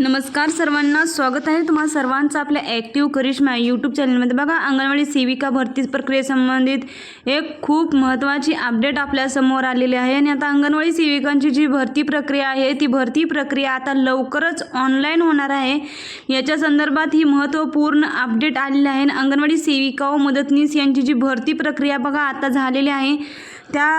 नमस्कार सर्वांना. स्वागत आहे तुम्हा सर्वांचं आपल्या ॲक्टिव्ह करिश्मा यूट्यूब चॅनलमध्ये बघा अंगणवाडी सेविका भरती प्रक्रियेसंबंधित एक खूप महत्त्वाची अपडेट आपल्यासमोर आलेली आहे. आणि आता अंगणवाडी सेविकांची जी भरती प्रक्रिया आहे ती भरती प्रक्रिया आता लवकरच ऑनलाईन होणार आहे. याच्या संदर्भात ही महत्त्वपूर्ण अपडेट आलेली आहे. आणि अंगणवाडी सेविका व मदतनीस यांची जी भरती प्रक्रिया बघा आता झालेली आहे. त्या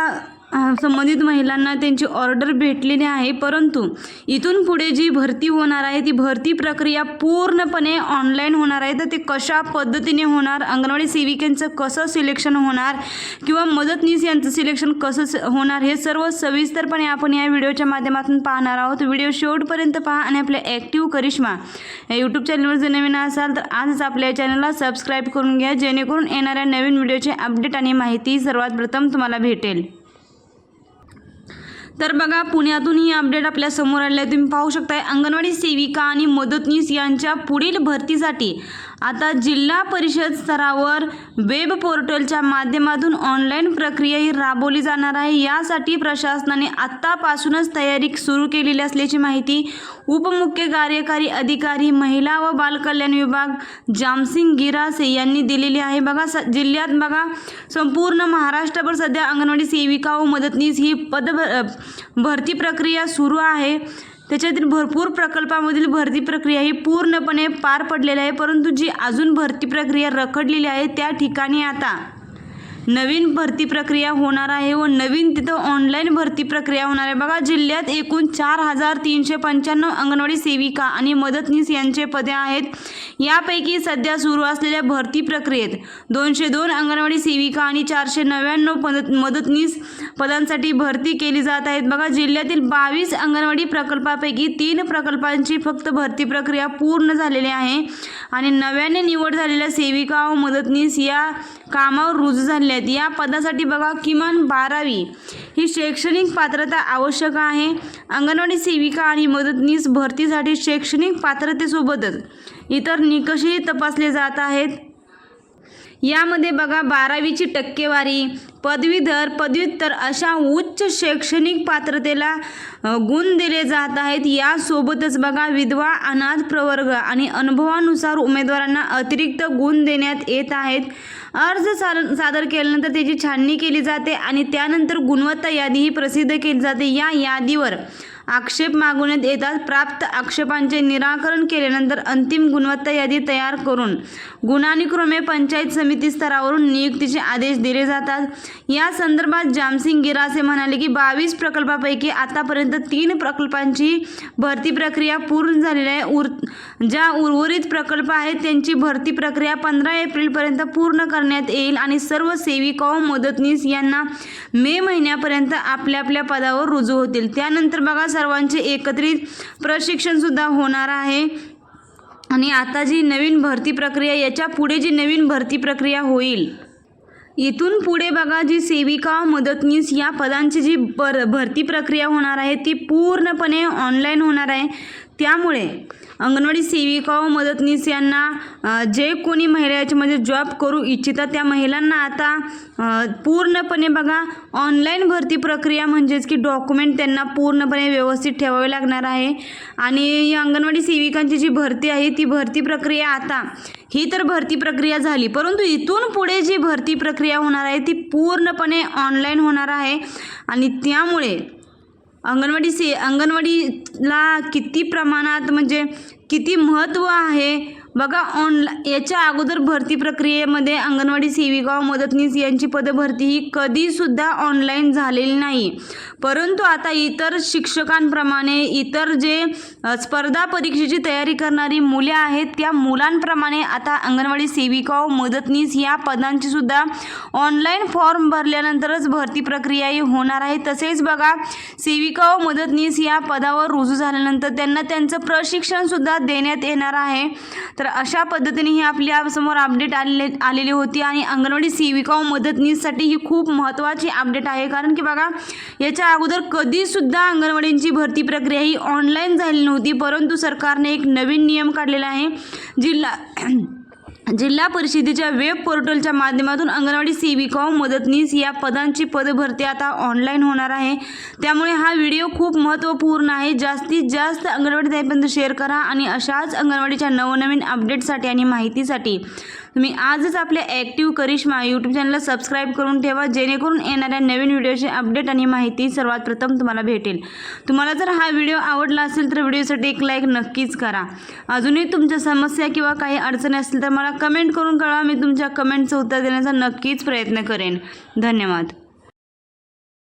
संबंधित महिलांना त्यांची ऑर्डर भेटलेली आहे परंतु इथून पुढे जी भरती होणार आहे ती भरती प्रक्रिया पूर्णपणे ऑनलाईन होणार आहे. तर ते कशा पद्धतीने होणार अंगणवाडी सेविकांचं कसं सिलेक्शन होणार किंवा मदतनीस यांचं सिलेक्शन कसं स- होणार हे सर्व सविस्तरपणे आपण या व्हिडिओच्या माध्यमातून पाहणार आहोत. व्हिडिओ शेवटपर्यंत पहा आणि आपल्या ॲक्टिव्ह करिश्मा या यूट्यूब चॅनलवर जर नवीन असाल तर आजच आपल्या चॅनलला सबस्क्राईब करून घ्या जेणेकरून येणाऱ्या नवीन व्हिडिओचे अपडेट आणि माहिती सर्वात प्रथम तुम्हाला भेटेल. तर बघा पुण्यातून ही अपडेट आपल्यासमोर आली आहे. तुम्ही पाहू शकताय अंगणवाडी सेविका आणि मदतनीस यांच्या पुढील भरतीसाठी आता जिल्हा परिषद स्तरावर वेब पोर्टलच्या माध्यमातून ऑनलाईन प्रक्रिया ही राबवली जाणार आहे. यासाठी प्रशासनाने आत्तापासूनच तयारी सुरू केलेली असल्याची माहिती उपमुख्य कार्यकारी अधिकारी महिला व बालकल्याण विभाग जामसिंग गिरासे यांनी दिलेली आहे. बघा स जिल्ह्यात बघा संपूर्ण महाराष्ट्रभर सध्या अंगणवाडी सेविका व मदतनीस ही पद भरती प्रक्रिया सुरू आहे. त्याच्यातील भरपूर प्रकल्पामधील भरती प्रक्रिया ही पूर्णपणे पार पडलेली आहे परंतु जी अजून भरती प्रक्रिया रखडलेली आहे त्या ठिकाणी आता नवीन भरती प्रक्रिया होणार आहे व नवीन तिथं ऑनलाईन भरती प्रक्रिया होणार आहे. बघा जिल्ह्यात एकूण चार हजार तीनशे पंच्याण्णव अंगणवाडी सेविका आणि मदतनीस यांचे पदे आहेत. यापैकी सध्या सुरू असलेल्या भरती प्रक्रियेत दोनशे दोन अंगणवाडी सेविका आणि चारशे नव्याण्णव पद मदतनीस पदांसाठी भरती केली जात आहेत. बघा जिल्ह्यातील बावीस अंगणवाडी प्रकल्पापैकी तीन प्रकल्पांची फक्त भरती प्रक्रिया पूर्ण झालेली आहे आणि नव्याने निवड झालेल्या सेविका व मदतनीस या कामावर रुजू झालेल्या आहेत. या पदासाठी बघा किमान बारावी ही शैक्षणिक पात्रता आवश्यक आहे. अंगणवाडी सेविका आणि मदतनीस भरतीसाठी शैक्षणिक पात्रतेसोबतच इतर निकषही तपासले जात आहेत. यामध्ये बघा बारावीची टक्केवारी पदवीधर पदव्युत्तर अशा उच्च शैक्षणिक पात्रतेला गुण दिले जात आहेत. यासोबतच बघा विधवा अनाथ प्रवर्ग आणि अनुभवानुसार उमेदवारांना अतिरिक्त गुण देण्यात येत आहेत. अर्ज सार सादर केल्यानंतर त्याची छाननी केली जाते आणि त्यानंतर गुणवत्ता यादी ही प्रसिद्ध केली जाते. या यादीवर आक्षेप मागवण्यात येतात. प्राप्त आक्षेपांचे निराकरण केल्यानंतर अंतिम गुणवत्ता यादी तयार करून गुणानुक्रमे पंचायत समिती स्तरावरून नियुक्तीचे आदेश दिले जातात. या संदर्भात जामसिंग गिरासे म्हणाले की बावीस प्रकल्पापैकी आतापर्यंत तीन प्रकल्पांची भरती प्रक्रिया पूर्ण झालेली आहे. उर ज्या उर्वरित प्रकल्प आहेत त्यांची भरती प्रक्रिया पंधरा एप्रिलपर्यंत पूर्ण करण्यात येईल आणि सर्व सेविका मदतनीस यांना मे महिन्यापर्यंत आपल्या आपल्या पदावर रुजू होतील. त्यानंतर बघा सर्वांचे एकत्रित प्रशिक्षणसुद्धा होणार आहे. आणि आता जी नवीन भरती प्रक्रिया याच्यापुढे जी नवीन भरती प्रक्रिया होईल इथून पुढे बघा जी सेविका मदतनीस या पदांची जी भर भरती प्रक्रिया होणार आहे ती पूर्णपणे ऑनलाईन होणार आहे. त्यामुळे अंगणवाडी सेविका व मदतनीस यांना जे कोणी महिला याच्यामध्ये जॉब करू इच्छितात त्या महिलांना आता पूर्णपणे बघा ऑनलाईन भरती प्रक्रिया म्हणजेच की डॉक्युमेंट त्यांना पूर्णपणे व्यवस्थित ठेवावे लागणार आहे. आणि अंगणवाडी सेविकांची जी भरती आहे ती भरती प्रक्रिया आता ही तर भरती प्रक्रिया झाली. परंतु इथून पुढे जी भरती प्रक्रिया होणार आहे ती पूर्णपणे ऑनलाईन होणार आहे. आणि त्यामुळे अंगणवाडी से अंगणवाडीला किती प्रमाणात म्हणजे किती महत्त्व आहे? बघा ऑनला याच्या अगोदर भरती प्रक्रियेमध्ये अंगणवाडी सेविका व मदतनीस यांची पदभरती ही कधीसुद्धा ऑनलाईन झालेली नाही. परंतु आता इतर शिक्षकांप्रमाणे इतर जे स्पर्धा परीक्षेची तयारी करणारी मुले आहेत त्या मुलांप्रमाणे आता अंगणवाडी सेविका व मदतनीस या पदांची सुद्धा ऑनलाईन फॉर्म भरल्यानंतरच भरती प्रक्रिया ही होणार आहे. तसेच बघा सेविका व मदतनीस या पदावर रुजू झाल्यानंतर त्यांना त्यांचं प्रशिक्षणसुद्धा देण्यात येणार आहे. तर अशा पद्धतीने ही आपल्यासमोर अपडेट आलेले आलेली होती आणि अंगणवाडी सेविका व मदतनीससाठी ही खूप महत्त्वाची अपडेट आहे. कारण की बघा याच्या अगोदर कधीसुद्धा अंगणवाडींची भरती प्रक्रिया ही ऑनलाईन झाली नव्हती परंतु सरकारने एक नवीन नियम काढलेला आहे जिल्हा जिल्हा परिषदेच्या वेब पोर्टलच्या माध्यमातून अंगणवाडी सेविका मदतनीस या पदांची पदभरती आता ऑनलाईन होणार आहे. त्यामुळे हा व्हिडिओ खूप महत्त्वपूर्ण आहे. जास्तीत जास्त अंगणवाडी ताईपर्यंत शेअर करा आणि अशाच अंगणवाडीच्या नवनवीन अपडेटसाठी आणि माहितीसाठी तुम्ही आजच आपल्या ॲक्टिव्ह करिश्मा यूट्यूब चॅनलला सबस्क्राईब करून ठेवा जेणेकरून येणाऱ्या नवीन व्हिडिओची अपडेट आणि माहिती सर्वात प्रथम तुम्हाला भेटेल. तुम्हाला जर हा व्हिडिओ आवडला असेल तर व्हिडिओसाठी एक लाईक नक्कीच करा. अजूनही तुमच्या समस्या किंवा काही अडचणी असतील तर मला कमेंट करून कळवा मी तुमच्या कमेंटचं उत्तर देण्याचा नक्कीच प्रयत्न करेन. धन्यवाद.